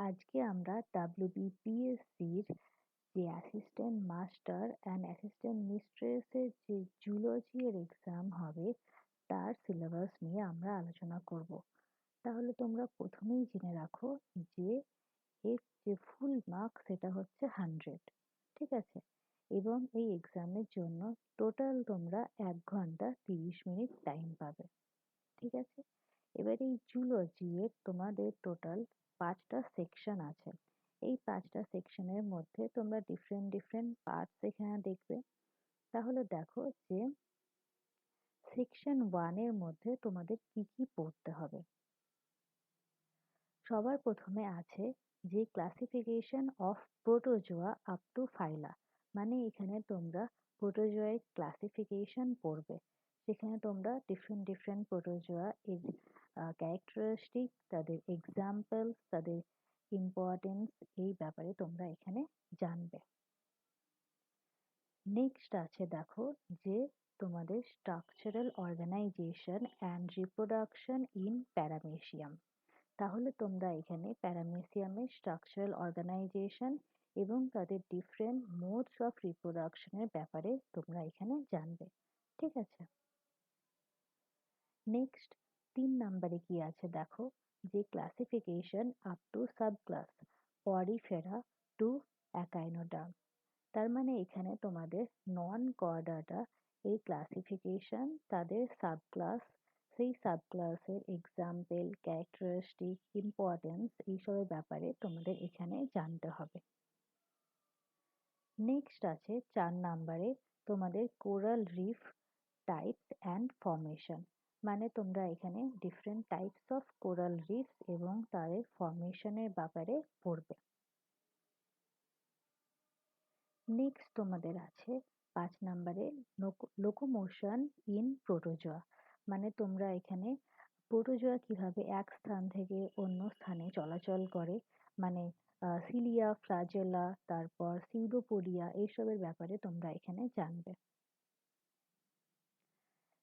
আজকে আমরা ডাব্লিউবিপিএসসির যে অ্যাসিস্ট্যান্ট মাস্টার অ্যান্ড অ্যাসিস্ট্যান্ট মিস্ট্রেসের যে জুলজি এর এক্সাম হবে, তার সিলেবাস নিয়ে আমরা আলোচনা করব। তাহলে তোমরা প্রথমেই জেনে রাখো যে এর যে ফুল মার্ক সেটা হচ্ছে হান্ড্রেড ঠিক আছে? এবং এই এক্সামের জন্য টোটাল তোমরা এক ঘণ্টা তিরিশ মিনিট টাইম পাবে, ঠিক আছে? এবার এই জুলজি এর তোমাদের টোটাল পাঁচটা সেকশন আছে। এই পাঁচটা সেকশনের মধ্যে তোমরা ডিফারেন্ট ডিফারেন্ট পার্টস এখানে দেখবে। তাহলে দেখো যে সেকশন ওয়ানের মধ্যে তোমাদের কি কি পড়তে হবে। সবার প্রথমে আছে যে classification of protozoa up to phyla মানে এখানে তোমরা প্রোটোজোয়ের ক্লাসিফিকেশন পড়বে। সেখানে তোমরা ডিফারেন্ট ডিফারেন্ট প্রোটোজোয়া এর ক্যারেক্টারিস্টিক তাদের এক্সাম্পল তাদের ইম্পর্টেন্স এই ব্যাপারে তোমরা এখানে জানবে। নেক্সট আছে দেখো যে তোমাদের structural organisation and reproduction in paramecium তাহলে তোমরা এখানে প্যারামেসিয়ামের স্ট্রাকচারাল অর্গানাইজেশন এবং তাদের ডিফারেন্ট মোডস অফ রিপ্রোডাকশনের ব্যাপারে তোমরা এখানে জানবে। ঠিক আছে? নেক্সট তিন নাম্বারে কি আছে দেখো? যে classification up to subclass porifera to echinoderm তার মানে এখানে তোমাদের নন কর্ডাটা এই ক্লাসিফিকেশন তাদের সাবক্লাস সেই সাবক্লাসের এক্সাম্পল ক্যারেক্টারিস্টিক ইম্পর্টেন্স এইসবের ব্যাপারে তোমাদের এখানে জানতে হবে। নেক্সট আছে চার নাম্বারে তোমাদের coral reef types and formation মানে তোমরা এখানে different types of coral reefs এবং তাদের ফর্মেশনের ব্যাপারে পড়বে। নেক্সট তোমাদের আছে পাঁচ নাম্বারে লোকোমোশন ইন প্রোটোজোয়া মানে তোমরা এখানে প্রোটোজোয়া কীভাবে এক স্থান থেকে অন্য স্থানে চলাচল করে মানে সিলিয়া ফ্লাজেলা তারপর সিউডোপোডিয়া এইসবের ব্যাপারে তোমরা এখানে জানবে।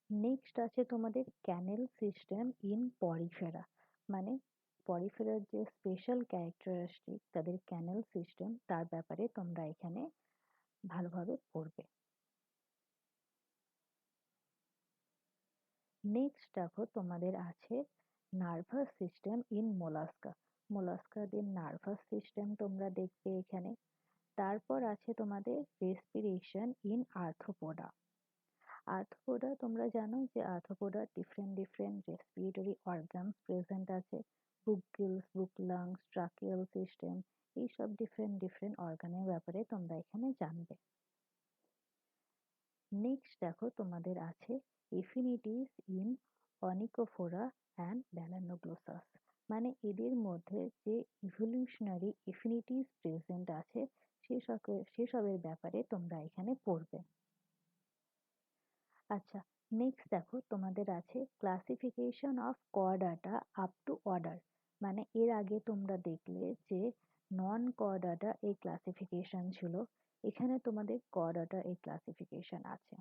নেক্সট আছে তোমাদের ক্যানেল সিস্টেম ইন পরিফেরা। মানে পরিফেরার যে স্পেশাল ক্যারেক্টারিস্টিক তাদের ক্যানেল সিস্টেম তার ব্যাপারে তোমরা এখানে ভালোভাবে পড়বে। নেক্সট দেখো তোমাদের আছে নার্ভাস সিস্টেম ইন মোলাস্কা মোলাস্কাদের নার্ভাস সিস্টেম তোমরা দেখবে এখানে। তারপর আছে তোমাদের রেসপিরেশন ইন আর্থোপোডা আর্থোপোডা তোমরা জানো যে arthropoda different different respiratory organs present আছে। Book gills book lungs tracheal system এইসব ডিফারেন্ট ডিফারেন্ট অর্গানের ব্যাপারে তোমরা এখানে জানবে। নেক্সট দেখো তোমাদের আছে এফিনিটিস ইন অনিকোফোরা অ্যান্ড ব্যালানোগ্লোসাস মানে এদের মধ্যে যে ইভলিউশনারি এফিনিটিস প্রেজেন্ট আছে সেসবের ব্যাপারে তোমরা এখানে পড়বে। আচ্ছা নেক্সট দেখো তোমাদের আছে classification of chordata up to order মানে এর আগে তোমরা দেখলে যে নন কর্ডাটা এই ক্লাসিফিকেশন ছিল, এখানে তোমাদের কর্ডাটা এই ক্লাসিফিকেশন আছে।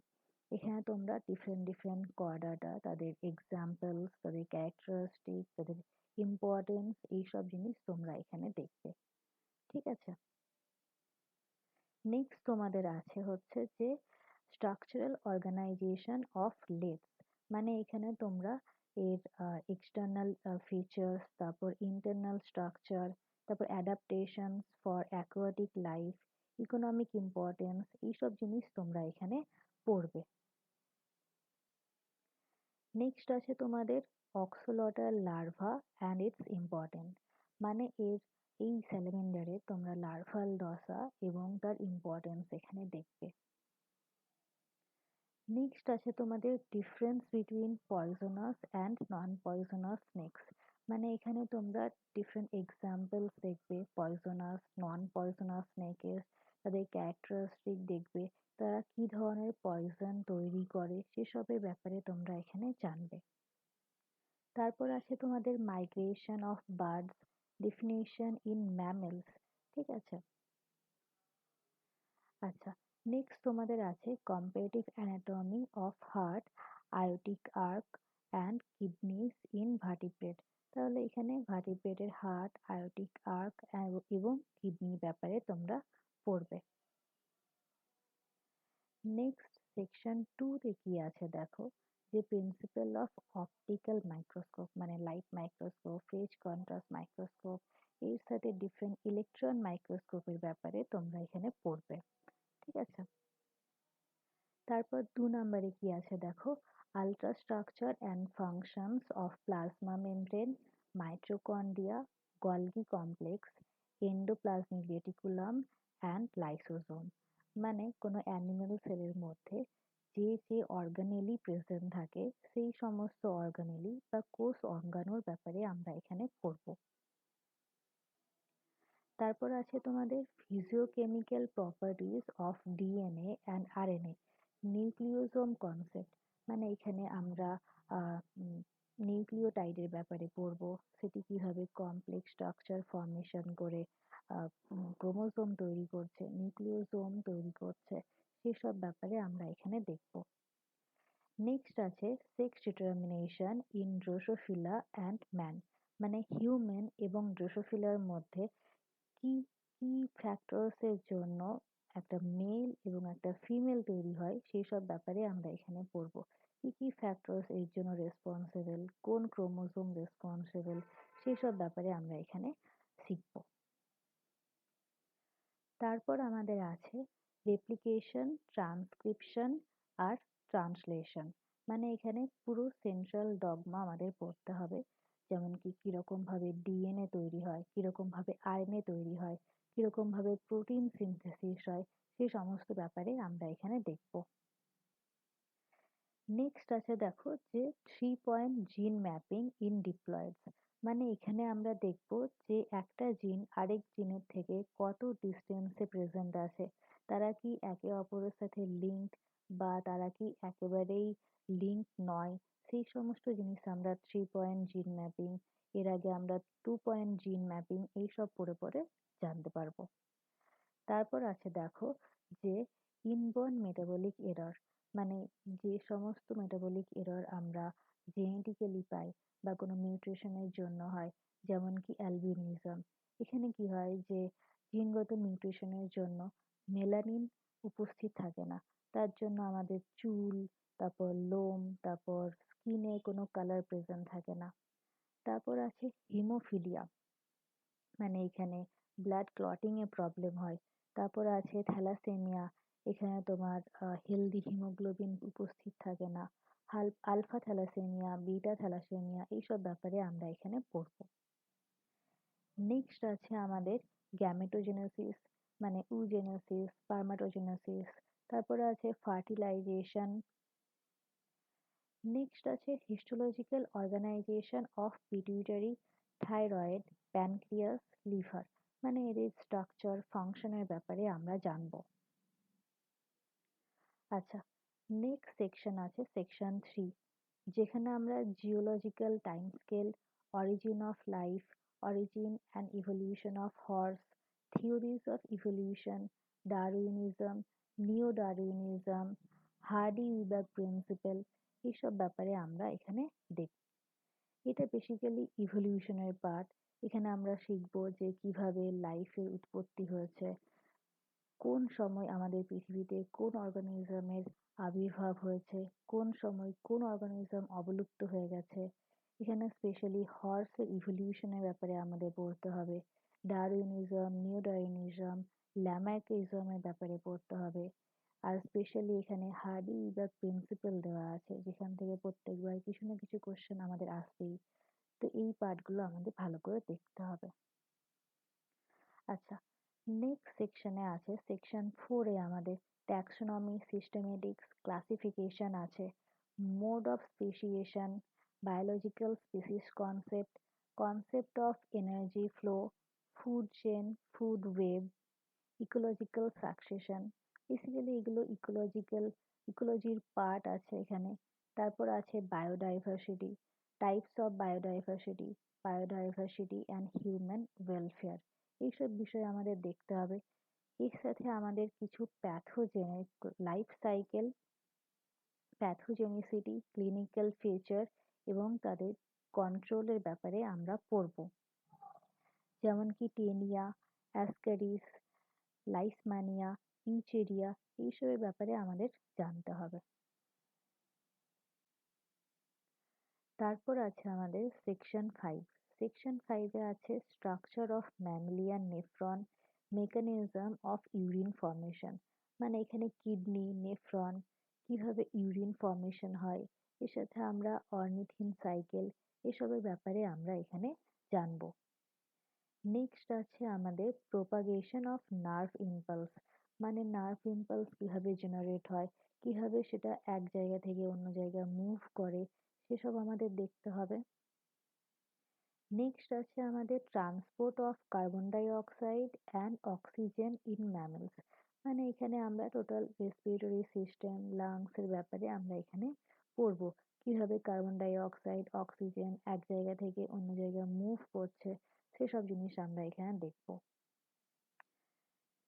এখানে তোমরা ডিফারেন্ট ডিফারেন্ট কর্ডাটা তাদের এক্সাম্পলস তাদের ক্যারেক্টারিস্টিক তাদের ইম্পর্টেন্স এইসব জিনিস তোমরা এখানে দেখবে। ঠিক আছে? নেক্সট তোমাদের আছে হচ্ছে যে স্ট্রাকচারাল অর্গানাইজেশন অফ লেটস মানে এখানে তোমরা এর এক্সটার্নাল ফিচার্স তারপর ইন্টারনাল স্ট্রাকচার তারপর adaptations for aquatic life economic importance এইসব জিনিস তোমরা এখানে পড়বে। নেক্সট আছে তোমাদের axolotl larva and its important মানে এর, এই স্যালামেন্ডারে তোমরা লার্ভাল দশা এবং তার ইম্পর্টেন্স এখানে দেখবে। নেক্সট আছে তোমাদের difference between poisonous and non poisonous snakes মানে এখানে তোমরা ডিফারেন্ট এক্সাম্পলস দেখবে পয়জনাস নন পয়জনাস স্নেকের তাদের ক্যারেক্টারিস্টিক দেখবে, তারা কি ধরনের পয়জন তৈরি করে, সেসবের ব্যাপারে তোমরা এখানে জানবে। তারপর আছে তোমাদের migration of birds dentition in mammals ঠিক আছে? আচ্ছা নেক্সট তোমাদের আছে comparative anatomy of heart aortic arch and kidneys in vertebrate তাহলে এখানে ভার্টিব্রেটের হার্ট আয়োটিক আর্ক এবং কিডনির ব্যাপারে তোমরা পড়বে। নেক্সট সেকশন টুতে কি আছে দেখো? যে প্রিন্সিপাল অফ অপটিক্যাল মাইক্রোস্কোপ মানে light microscope phase contrast microscope এর সাথে ডিফারেন্ট ইলেকট্রন মাইক্রোস্কোপের ব্যাপারে তোমরা এখানে পড়বে। ঠিক আছে? তারপর দু নম্বরে কি আছে দেখো? Ultrastructure and functions of plasma membrane mitochondria Golgi complex endoplasmic reticulum and lysosome মানে কোনো অ্যানিমেল সেলের মধ্যে যে যে অর্গানেলি প্রেজেন্ট থাকে, সেই সমস্ত অর্গানেলি বা কোষ অঙ্গাণুর ব্যাপারে আমরা এখানে পড়ব। তারপর আছে তোমাদের physicochemical properties of DNA and RNA nucleosome concept মানে এখানে আমরা নিউক্লিওটাইডের ব্যাপারে পড়ব, সেটি কীভাবে কমপ্লেক্স স্ট্রাকচার ফর্মেশন করে ক্রোমোজোম তৈরি করছে নিউক্লিওজোম তৈরি করছে, সেসব ব্যাপারে আমরা এখানে দেখব। নেক্সট আছে sex determination in drosophila and man মানে হিউম্যান এবং ড্রোসোফিলার মধ্যে কি কি ফ্যাক্টরস এর জন্য একটা মেল এবং একটা ফিমেল তৈরি হয়, সেই সব ব্যাপারে আমরা এখানে পড়ব। কি কি ফ্যাক্টরস এর জন্য রেসপন্সিবল কোন ক্রোমোজোম রেসপন্সিবল সেই সব ব্যাপারে আমরা এখানে শিখব। তারপর আমাদের আছে রেপ্লিকেশন ট্রান্সক্রিপশন আর ট্রান্সলেশন মানে এখানে পুরো সেন্ট্রাল ডগমা আমাদের পড়তে হবে। যেমন কি কীরকম ভাবে ডিএনএ তৈরি হয়, কীরকম ভাবে আরএনএ তৈরি হয়, কীরকম ভাবে প্রোটিন সিনথেসিস হয় সেই সমস্ত ব্যাপারে আমরা এখানে দেখব। নেক্সট আছে দেখো যে three point gene mapping in diploids মানে এখানে আমরা দেখব যে একটা জিন আরেক জিনের থেকে কত ডিস্টেন্সে প্রেজেন্ট আছে, তারা কি একে অপরের সাথে লিঙ্কড বা তারা কি একেবারেই লিঙ্ক নয় সেই সমস্ত জিনিস আমরা থ্রি পয়েন্ট জিন ম্যাপিং এর আগে আমরা টু পয়েন্ট জিন ম্যাপিং এইসব পড়ে পড়ে জানতে পারব। তারপর আছে দেখো যে ইনবর্ন মেটাবলিক এরর মানে যে সমস্ত মেটাবলিক এরর আমরা জেনেটিক্যালি পাই বা কোনো মিউটেশনের জন্য হয়, যেমন কি অ্যালবিনিজম এখানে কি হয় যে জিনগত মিউটেশনের জন্য মেলানিন উপস্থিত থাকে না। তার জন্য আমাদের চুল, তারপর লোম, তারপর স্কিনে কোনো কালার প্রেজেন্ট থাকে না। তারপর আছে হিমোফিলিয়া মানে এখানে ব্লাড ক্লটিং প্রবলেম হয়। তারপর আছে থ্যালাসেমিয়া এখানে তোমার হেলদি হিমোগ্লোবিন উপস্থিত থাকে না। হাল আলফা থ্যালাসেমিয়া বিটা থ্যালাসেমিয়া এইসব ব্যাপারে আমরা এখানে পড়ব। নেক্সট আছে আমাদের গ্যামেটোজেনেসিস মানে উজেনেসিস স্পার্মাটোজেনেসিস তারপরে আছে ফার্টিলাইজেশন নেক্সট আছে histological organisation of pituitary thyroid pancreas liver মানে এদের স্ট্রাকচার ফাংশনের ব্যাপারে আমরা জানব। আচ্ছা নেক্সট সেকশন আছে সেকশন থ্রি যেখানে আমরা geological time scale origin of life origin and evolution of horse theories of evolution Darwinism neo Darwinism Hardy Weinberg principle এইসব ব্যাপারে আমরা এখানে দেখব এটা বেসিক্যালি ইভলিউশনের পার্ট এখানে আমরা শিখব যে কীভাবে লাইফের উৎপত্তি হয়েছে, কোন সময় আমাদের পৃথিবীতে কোন অর্গানিজমের আবির্ভাব হয়েছে, কোন সময় কোন অর্গানিজম অবলুপ্ত হয়ে গেছে। এখানে স্পেশালি হর্সের ইভলিউশনের ব্যাপারে আমাদের পড়তে হবে ডারউইনিজম নিও ডারউইনিজম ল্যামার্কিজমের ব্যাপারে পড়তে হবে। আর স্পেশালি এখানে হার্ডি উইবার প্রিন্সিপাল দেওয়া আছে, যেখান থেকে প্রত্যেকবার কিছু না কিছু কোশ্চেন আমাদের আসবেই তো এই পার্টগুলো আমাদের ভালো করে দেখতে হবে। আচ্ছা নেক্সট সেকশনে আছে সেকশন ফোরে আমাদের ট্যাক্সোনমি সিস্টেমেটিক্স ক্লাসিফিকেশন আছে। Mode of speciation biological species concept concept of energy flow food chain food web ecological succession basically এগুলো ইকোলজিক্যাল ইকোলজির পার্ট আছে এখানে। তারপর আছে biodiversity types of biodiversity biodiversity and human welfare এইসব বিষয় আমাদের দেখতে হবে। এর সাথে আমাদের কিছু pathogenic life cycle pathogenicity clinical feature এবং তাদের কন্ট্রোলের ব্যাপারে আমরা পড়ব। যেমন কি টেনিয়া অ্যাসক্যারিস লাইসমানিয়া ইউচেরিয়া এইসবের ব্যাপারে আমাদের জানতে হবে। তারপর আছে আমাদের সেকশন ফাইভ সেকশন ফাইভে আছে structure of mammalian nephron mechanism of urine formation মানে এখানে কিডনি নেফ্রন কীভাবে ইউরিন ফর্মেশন হয়, এর সাথে আমরা অর্নিথিন সাইকেল এসবের ব্যাপারে আমরা এখানে জানব। নেক্সট আছে আমাদের প্রোপাগেশন অফ নার্ভ ইম্পালস মানে নার্ভ ইম্পালস কীভাবে জেনারেট হয়, কীভাবে সেটা এক জায়গা থেকে অন্য জায়গায় মুভ করে, সেসব আমাদের দেখতে হবে। নেক্সট আছে আমাদের of carbon dioxide and oxygen in mammals মানে এখানে আমরা টোটাল রেসপিরেটরি সিস্টেম লাংসের ব্যাপারে আমরা এখানে পড়ব। কীভাবে কার্বন ডাই অক্সাইড অক্সিজেন এক জায়গা থেকে অন্য জায়গায় মুভ করছে, সেসব জিনিস আমরা এখানে দেখব।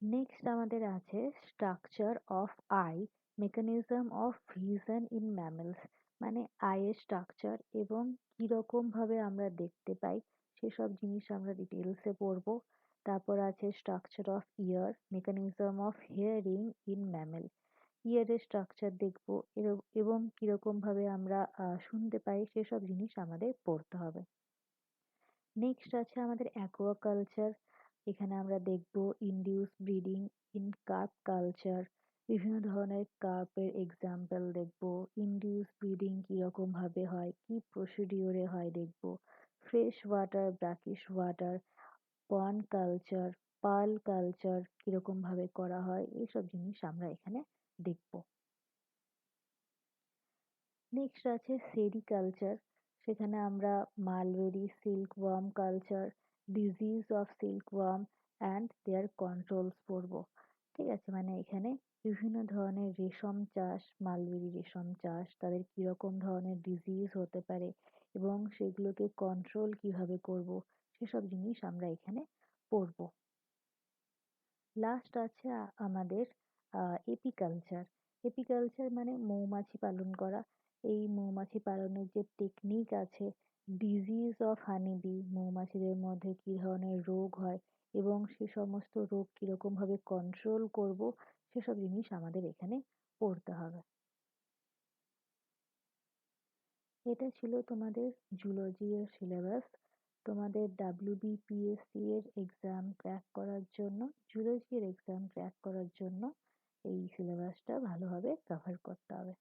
নেক্সট আমাদের আছে structure of eye mechanism of vision in mammals মানে আইয়ের স্ট্রাকচার এবং কীরকম ভাবে আমরা দেখতে পাই, সেসব জিনিস আমরা ডিটেলসে পড়ব। তারপর আছে structure of ear mechanism of hearing in mammal ইয়ারের স্ট্রাকচার দেখব এবং কীরকম ভাবে আমরা শুনতে পাই, সেসব জিনিস আমাদের পড়তে হবে। নেক্সট আছে আমাদের অ্যাকোয়াকালচার এখানে আমরা দেখব induce breeding in carp culture বিভিন্ন ধরনের কার্পের এক্সাম্পল দেখব ইনডিউস ব্রিডিং কীরকম ভাবে হয়, কি প্রসিডিওরে হয় দেখব fresh water brackish water pond culture pearl culture কীরকম ভাবে করা হয়, এইসব জিনিস আমরা এখানে দেখব। নেক্সট আছে সেরিকালচার সেখানে আমরা mulberry silkworm culture disease of silkworm and their controls পড়ব। ঠিক আছে? মানে এখানে বিভিন্ন ধরনের রেশম চাষ, মালবেরি রেশম চাষ, তাদের কীরকম ধরনের ডিজিজ হতে পারে এবং সেগুলোকে কন্ট্রোল কীভাবে করব, সেসব জিনিস আমরা এখানে পড়ব। লাস্ট আছে আমাদের, আহ এপিকালচার এপিকালচার মানে মৌমাছি পালন করা। এই মৌমাছি পালনের যে টেকনিক আছে ডিজিজ অফ হানিবি মৌমাছিদের মধ্যে কী ধরনের রোগ হয় এবং সে সমস্ত রোগ কীরকমভাবে কন্ট্রোল করব, সেসব জিনিস আমাদের এখানে পড়তে হবে। এটা ছিল তোমাদের জুলজি এর সিলেবাস তোমাদের ডাব্লিউবিপিএসসি এর এক্সাম ক্র্যাক করার জন্য জুলজি এর এক্সাম ক্র্যাক করার জন্য এই সিলেবাসটা ভালোভাবে কভার করতে হবে।